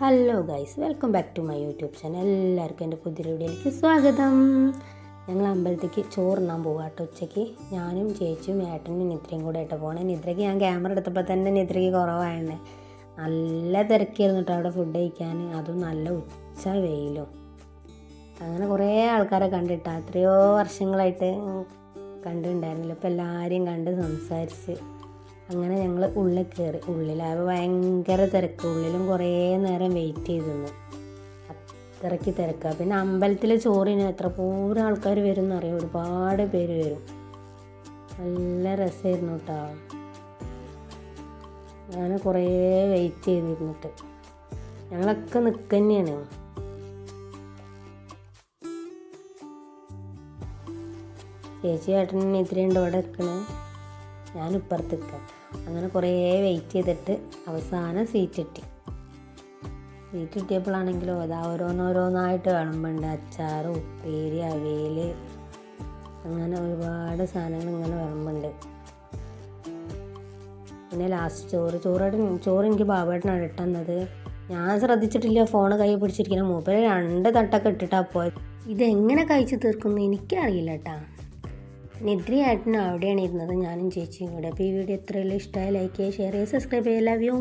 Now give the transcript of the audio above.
Hello guys welcome back to my YouTube channel എല്ലാവർക്കും എന്റെ പുതിയ വീഡിയോയിലേക്ക് സ്വാഗതം. ഞങ്ങൾ അമ്പലത്തേക്ക് ചോറുണ്ണാൻ പോവാ കേട്ടോ ഉച്ചയ്ക്ക്. ഞാനും ചേച്ചിയും ഏട്ടനും നിദ്രയും കൂടെ ആയിട്ട് പോകണം നിദ്രയ്ക്ക് ഞാൻ ക്യാമറ എടുത്തപ്പോൾ തന്നെ നിദ്രയ്ക്ക് കുറവായിരുന്നു നല്ല തിരക്കായിരുന്നു കേട്ടോ അവിടെ ഫുഡ് കഴിക്കാൻ. അതും നല്ല ഉച്ച വെയിലും. അങ്ങനെ കുറേ ആൾക്കാരെ കണ്ടിട്ട് എത്രയോ വർഷങ്ങളായിട്ട് കണ്ടിട്ടുണ്ടായിരുന്നില്ല. ഇപ്പോൾ എല്ലാവരെയും കണ്ട് സംസാരിച്ച്. അങ്ങനെ ഞങ്ങൾ ഉള്ളിൽ കയറി ഉള്ളിലായപ്പോൾ ഭയങ്കര തിരക്ക്. ഉള്ളിലും കുറേ നേരം വെയിറ്റ് ചെയ്തു നിന്നു അത്രയ്ക്ക് തിരക്കാണ് പിന്നെ അമ്പലത്തിൽ ചോറിന് എത്ര പൂരം ആൾക്കാർ വരും എന്നറിയാം ഒരുപാട് പേര് വരും. നല്ല രസമായിരുന്നു കേട്ടോ ഞാൻ കുറേ വെയിറ്റ് ചെയ്തിരുന്നിട്ട്. ഞങ്ങളൊക്കെ നിൽക്കുക ചേച്ചി ഏട്ടനും ഇത്രയുണ്ട് ഇവിടെ നിൽക്കണേ. ഞാൻ ഇപ്പുറത്ത് നിൽക്കാം അങ്ങനെ കുറേ വെയിറ്റ് ചെയ്തിട്ട് അവസാനം സീറ്റ് കിട്ടി സീറ്റ് കിട്ടിയപ്പോഴാണെങ്കിലോ അതാ ഓരോന്നോരോന്നായിട്ട് വിളമ്പുണ്ട്. അച്ചാർ ഉപ്പേരി അവിയൽ അങ്ങനെ ഒരുപാട് സാധനങ്ങൾ ഇങ്ങനെ വിളമ്പുണ്ട്. പിന്നെ ലാസ്റ്റ് ചോറ് ചോറായിട്ട് ചോറ് എനിക്ക് ബാബേട്ടനാണ് ഇട്ടുന്നത് ഞാൻ ശ്രദ്ധിച്ചിട്ടില്ല ഫോൺ കൈ പിടിച്ചിരിക്കുന്ന. മൂപ്പര് രണ്ട് തട്ടൊക്കെ ഇട്ടിട്ടാ പോയത്. ഇതെങ്ങനെ കഴിച്ചു തീർക്കുന്നു എനിക്കറിയില്ല കേട്ടാ നിദ്രയായിട്ടിന് അവിടെയാണ് ഇരുന്നത്. ഞാനും ചേച്ചിയും കൂടെ. അപ്പോൾ ഈ വീഡിയോ എത്രയെല്ലാം ഇഷ്ടമായി ലൈക്ക് ചെയ്യുക ഷെയർ ചെയ്യുക സബ്സ്ക്രൈബ് ചെയ്യുക. Love you